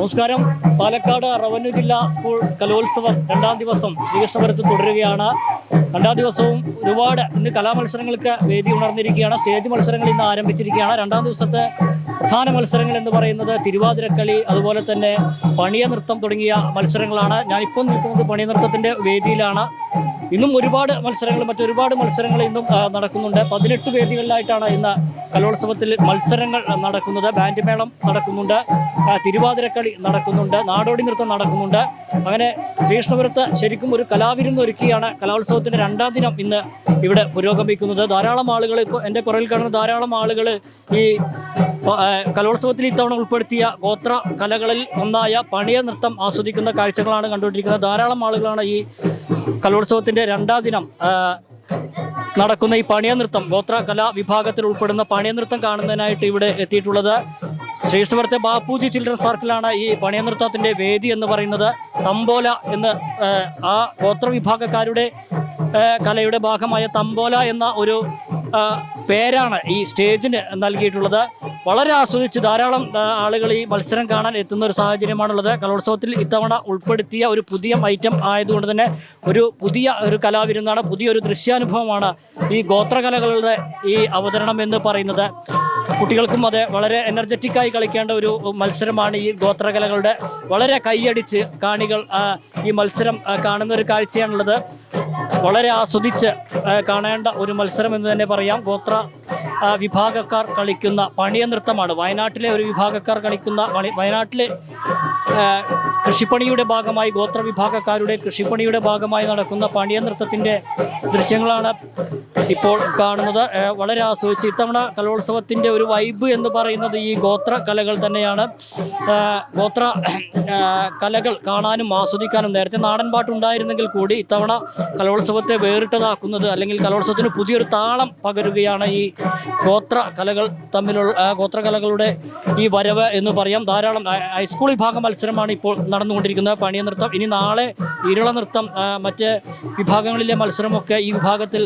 നമസ്കാരം. പാലക്കാട് റവന്യൂ ജില്ലാ സ്കൂൾ കലോത്സവം രണ്ടാം ദിവസം ശ്രീകൃഷ്ണപുരത്ത് തുടരുകയാണ്. രണ്ടാം ദിവസവും ഒരുപാട് ഇന്ന് കലാമത്സരങ്ങൾക്ക് വേദി ഉണർന്നിരിക്കുകയാണ്. സ്റ്റേജ് മത്സരങ്ങൾ ഇന്ന് ആരംഭിച്ചിരിക്കുകയാണ്. രണ്ടാം ദിവസത്തെ പ്രധാന മത്സരങ്ങൾ എന്ന് പറയുന്നത് തിരുവാതിരക്കളി അതുപോലെ തന്നെ പണിയ നൃത്തം തുടങ്ങിയ മത്സരങ്ങളാണ്. ഞാനിപ്പോൾ നിൽക്കുന്നത് പണിയ നൃത്തത്തിന്റെ വേദിയിലാണ്. ഇന്നും ഒരുപാട് മത്സരങ്ങൾ മറ്റൊരുപാട് മത്സരങ്ങൾ ഇന്നും നടക്കുന്നുണ്ട്. പതിനെട്ട് വേദികളിലായിട്ടാണ് ഇന്ന് കലോത്സവത്തിൽ മത്സരങ്ങൾ നടക്കുന്നത്. ബാൻഡ് മേളം നടക്കുന്നുണ്ട് തിരുവാതിരക്കളി നടക്കുന്നുണ്ട്. നാടോടി നൃത്തം നടക്കുന്നുണ്ട്. അങ്ങനെ ജ്യേഷ്ഠപുരത്ത് ശരിക്കും ഒരു കലാവിരുന്ന് ഒരുക്കിയാണ് കലോത്സവത്തിന്റെ രണ്ടാം ദിനം ഇന്ന് ഇവിടെ പുരോഗമിക്കുന്നത്. ധാരാളം ആളുകൾ ഇപ്പോൾ എന്റെ പുറകിൽ കാണുന്ന ധാരാളം ആളുകൾ ഈ കലോത്സവത്തിൽ ഇത്തവണ ഉൾപ്പെടുത്തിയ ഗോത്ര കലകളിൽ ഒന്നായ പണിയ നൃത്തം ആസ്വദിക്കുന്ന കാഴ്ചകളാണ് കണ്ടുകൊണ്ടിരിക്കുന്നത്. ധാരാളം ആളുകളാണ് ഈ കലോത്സവത്തിന്റെ രണ്ടാം ദിനം നടക്കുന്ന ഈ പണിയനൃത്തം ഗോത്ര കലാ വിഭാഗത്തിൽ ഉൾപ്പെടുന്ന പണിയനൃത്തം കാണുന്നതിനായിട്ട് ഇവിടെ എത്തിയിട്ടുള്ളത് ശ്രീകൃഷ്ണപുരത്തെ ബാപ്പുജി ചിൽഡ്രൻസ് പാർക്കിലാണ് ഈ പണിയനൃത്തത്തിന്റെ വേദി എന്ന് പറയുന്നത്. തമ്പോല എന്ന് ആ, ഗോത്ര വിഭാഗക്കാരുടെ കലയുടെ ഭാഗമായ തമ്പോല എന്ന ഒരു പേരാണ് ഈ സ്റ്റേജിന് നൽകിയിട്ടുള്ളത്. വളരെ ആസ്വദിച്ച് ധാരാളം ആളുകൾ ഈ മത്സരം കാണാൻ എത്തുന്ന ഒരു സാഹചര്യമാണുള്ളത്. കലോത്സവത്തിൽ ഇത്തവണ ഉൾപ്പെടുത്തിയ ഒരു പുതിയ ഐറ്റം ആയതുകൊണ്ട് തന്നെ ഒരു പുതിയ ഒരു കലാവിരുന്നാണ് പുതിയൊരു ദൃശ്യാനുഭവമാണ് ഈ ഗോത്രകലകളുടെ ഈ അവതരണം എന്ന് പറയുന്നത്. കുട്ടികൾക്കും അത് വളരെ എനർജറ്റിക്കായി കളിക്കേണ്ട ഒരു മത്സരമാണ് ഈ ഗോത്രകലകളുടെ വളരെ കൈയടിച്ച് കാണികൾ ഈ മത്സരം കാണുന്ന ഒരു കാഴ്ചയാണുള്ളത്. വളരെ ആസ്വദിച്ച് കാണേണ്ട ഒരു മത്സരം എന്ന് തന്നെ പറയാം. ഗോത്ര വിഭാഗക്കാർ കളിക്കുന്ന പണിയ നൃത്തമാണ്. വയനാട്ടിലെ ഒരു വിഭാഗക്കാർ കളിക്കുന്ന വയനാട്ടിലെ കൃഷിപ്പണിയുടെ ഭാഗമായി ഗോത്ര വിഭാഗക്കാരുടെ കൃഷിപ്പണിയുടെ ഭാഗമായി നടക്കുന്ന പണിയ നൃത്തത്തിന്റെ ദൃശ്യങ്ങളാണ് ഇപ്പോൾ കാണുന്നത്. വളരെ ആസ്വദിച്ച്. ഇത്തവണ കലോത്സവത്തിന്റെ ഒരു വൈബ് എന്ന് പറയുന്നത് ഈ ഗോത്ര കലകൾ തന്നെയാണ്. ഗോത്ര കലകൾ കാണാനും ആസ്വദിക്കാനും നേരത്തെ നാടൻ പാട്ടുണ്ടായിരുന്നെങ്കിൽ കൂടി ഇത്തവണ കലോത്സവത്തെ വേറിട്ടതാക്കുന്നത് അല്ലെങ്കിൽ കലോത്സവത്തിന് പുതിയൊരു താളം പകരുകയാണ് ഈ ഗോത്ര കലകൾ തമ്മിലുള്ള ഗോത്ര ഗോത്രകലകളുടെ ഈ വരവ് എന്ന് പറയാം. ധാരാളം ഹൈസ്കൂൾ വിഭാഗ മത്സരമാണ് ഇപ്പോൾ നടന്നുകൊണ്ടിരിക്കുന്നത്. പണിയ നൃത്തം ഇനി നാളെ ഇരുള നൃത്തം മറ്റ് വിഭാഗങ്ങളിലെ മത്സരമൊക്കെ ഈ വിഭാഗത്തിൽ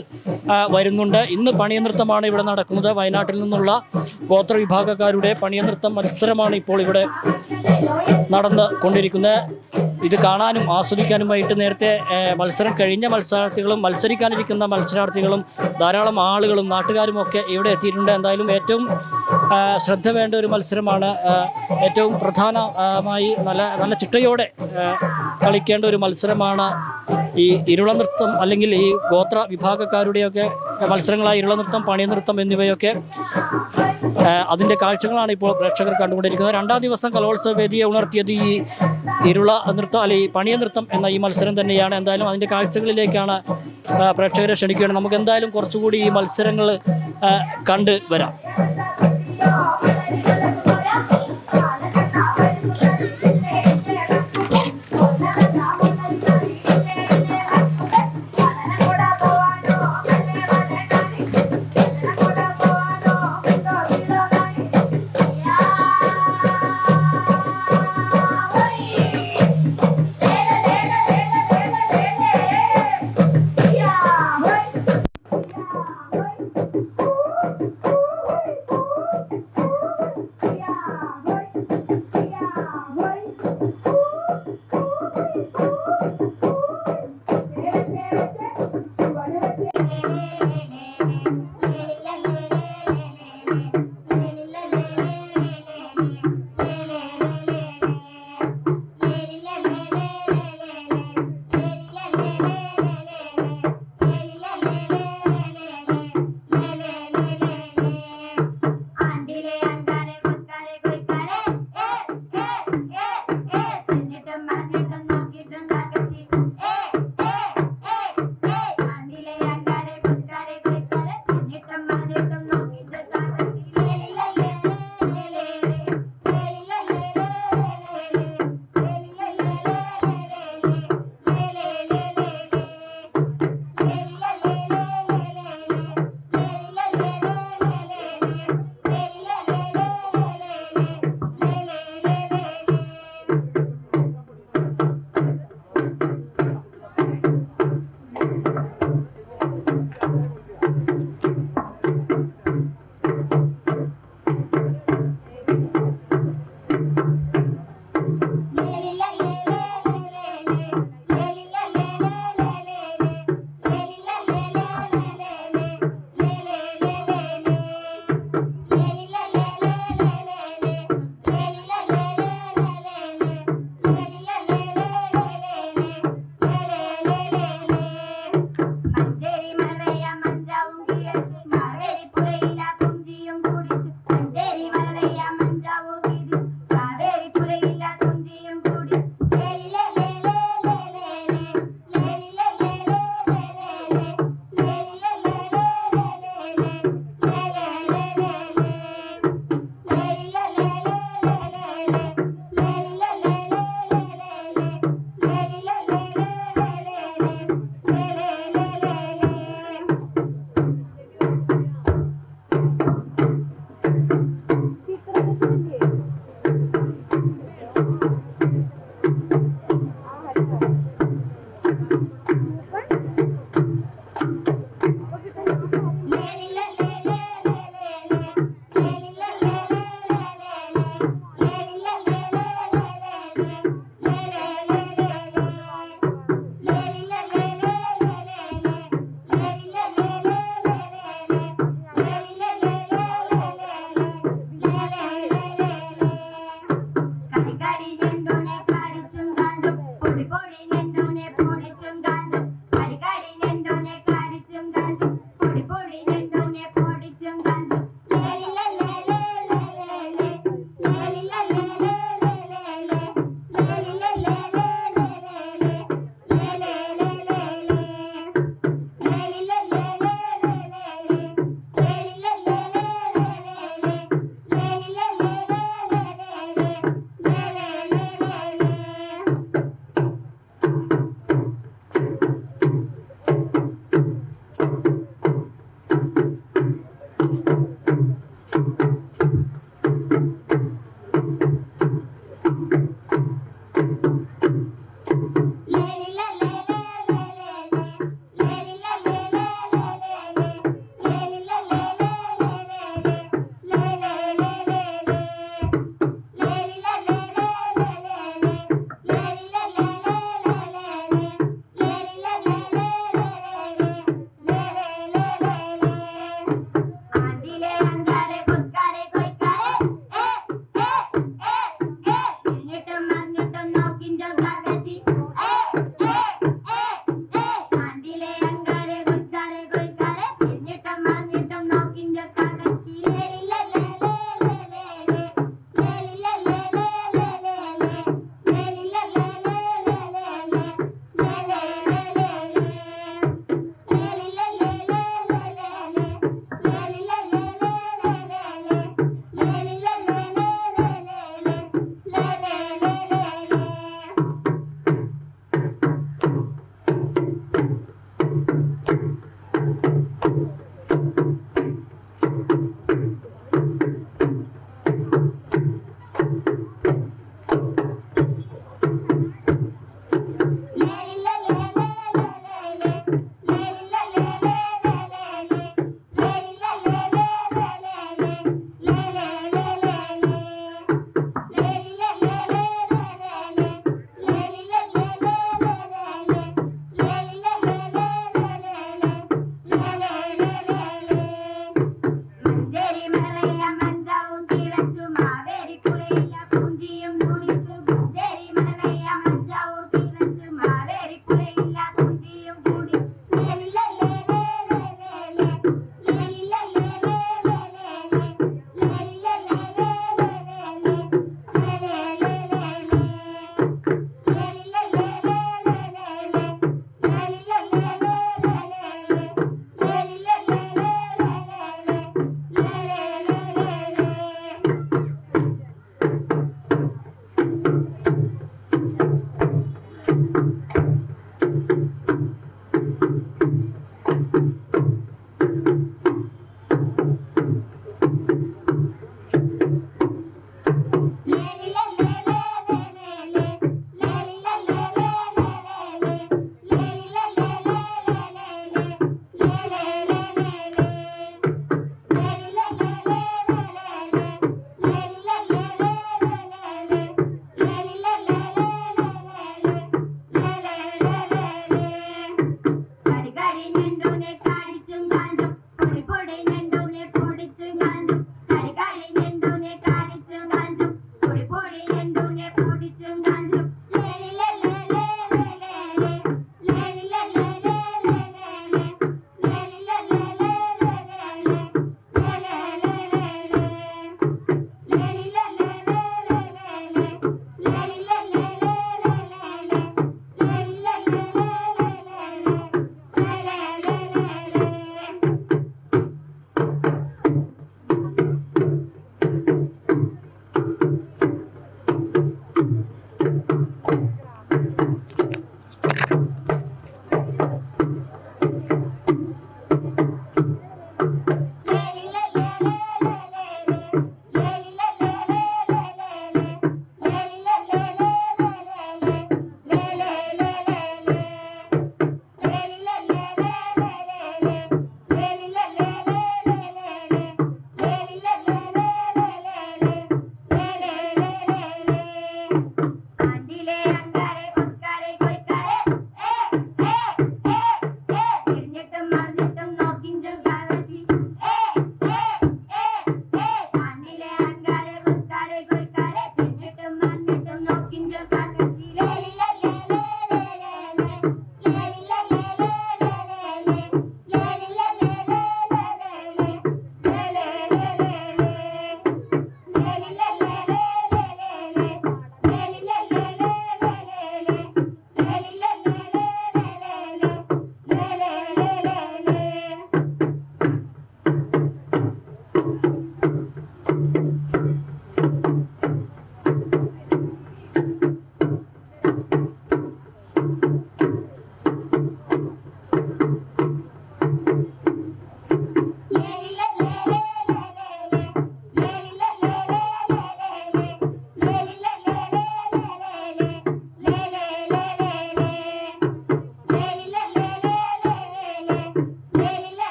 വരുന്നുണ്ട്. ഇന്ന് പണിയ നൃത്തമാണ് ഇവിടെ നടക്കുന്നത്. വയനാട്ടിൽ നിന്നുള്ള ഗോത്ര വിഭാഗക്കാരുടെ പണിയ നൃത്തം മത്സരമാണ് ഇപ്പോൾ ഇവിടെ നടന്നു കൊണ്ടിരിക്കുന്നത് ഇത് കാണാനും ആസ്വദിക്കാനുമായിട്ട് നേരത്തെ മത്സരം കഴിഞ്ഞ മത്സരാർത്ഥികളും മത്സരിക്കാനിരിക്കുന്ന മത്സരാർത്ഥികളും ധാരാളം ആളുകളും നാട്ടുകാരും ഒക്കെ ഇവിടെ എത്തിയിട്ടുണ്ട്. എന്തായാലും ഏറ്റവും ശ്രദ്ധ വേണ്ട ഒരു മത്സരമാണ് ഏറ്റവും പ്രധാനമായി നല്ല നല്ല ചിട്ടയോടെ കളിക്കേണ്ട ഒരു മത്സരമാണ് ഈ ഇരുളനൃത്തം അല്ലെങ്കിൽ ഈ ഗോത്ര വിഭാഗക്കാരുടെയൊക്കെ മത്സരങ്ങളായ ഇരുളനൃത്തം നൃത്തം പണി നൃത്തം എന്നിവയൊക്കെ അതിന്റെ കാഴ്ചകളാണ് ഇപ്പോൾ പ്രേക്ഷകർ കണ്ടുകൊണ്ടിരിക്കുന്നത്. രണ്ടാം ദിവസം കലോത്സവ വേദിയെ ഉണർത്തിയത് ഈ ഇരുള നൃത്തം അല്ലെ ഈ പണിയ നൃത്തം എന്ന ഈ മത്സരം തന്നെയാണ്. എന്തായാലും അതിന്റെ കാഴ്ചകളിലേക്കാണ് പ്രേക്ഷകരെ ക്ഷണിക്കുകയാണ്. നമുക്ക് എന്തായാലും കുറച്ചുകൂടി ഈ മത്സരങ്ങൾ കണ്ട് വരാം.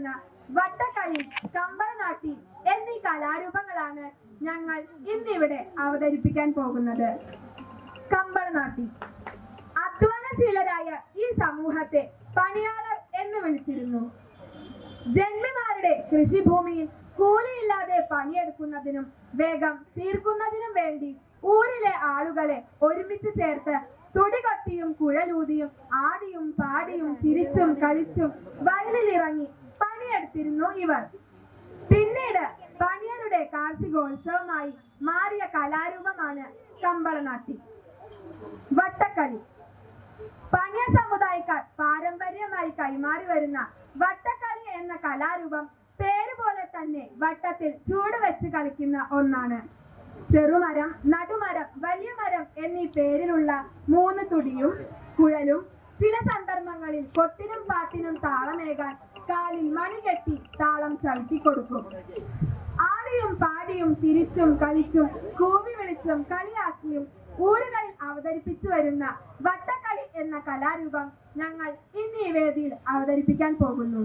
നടത്തുന്ന വട്ടക്കളി കമ്പളനാട്ടി എന്നീ കലാരൂപങ്ങളാണ് ഞങ്ങൾ ഇന്നിവിടെ അവതരിപ്പിക്കാൻ പോകുന്നത്. കമ്പളനാട്ടി. അധ്വാനശീലരായ ഈ സമൂഹത്തെ പണിയാളർ എന്ന് വിളിച്ചിരുന്നു. ജന്മിമാരുടെ കൃഷിഭൂമിയിൽ കൂലിയില്ലാതെ പണിയെടുക്കുന്നതിനും വേഗം തീർക്കുന്നതിനും വേണ്ടി ഊരിലെ ആളുകളെ ഒരുമിച്ച് ചേർത്ത് തുടികൊട്ടിയും കുഴലൂതിയും ആടിയും പാടിയും ചിരിച്ചും കളിച്ചും വയലിലിറങ്ങി പണിയെടുത്തിരുന്നു ഇവർ. പിന്നീട് പണിയരുടെ കാർഷികോത്സവമായി മാറിയ കലാരൂപമാണ് കമ്പളനാട്ടി. വട്ടക്കളി. പണിയ സമുദായക്കാർ പാരമ്പര്യമായി കൈമാറി വരുന്ന വട്ടക്കളി എന്ന കലാരൂപം പേര് പോലെ തന്നെ വട്ടത്തിൽ ചൂട് വെച്ച് കളിക്കുന്ന ഒന്നാണ്. ചെറുമരം നടുമരം വലിയ മരം എന്നീ പേരിലുള്ള മൂന്ന് തുടിയും കുഴലും ചില സന്ദർഭങ്ങളിൽ കൊട്ടിനും പാട്ടിനും താളമേകാൻ കാലിൽ മണികെട്ടി താളം ചവിട്ടി കൊടുക്കും ആടിയും പാടിയും ചിരിച്ചും കളിച്ചും കൂവി വിളിച്ചും കളിയാക്കിയും ഊരുകളിൽ അവതരിപ്പിച്ചു വരുന്ന വട്ടക്കളി എന്ന കലാരൂപം ഞങ്ങൾ ഇന്ന് ഈ വേദിയിൽ അവതരിപ്പിക്കാൻ പോകുന്നു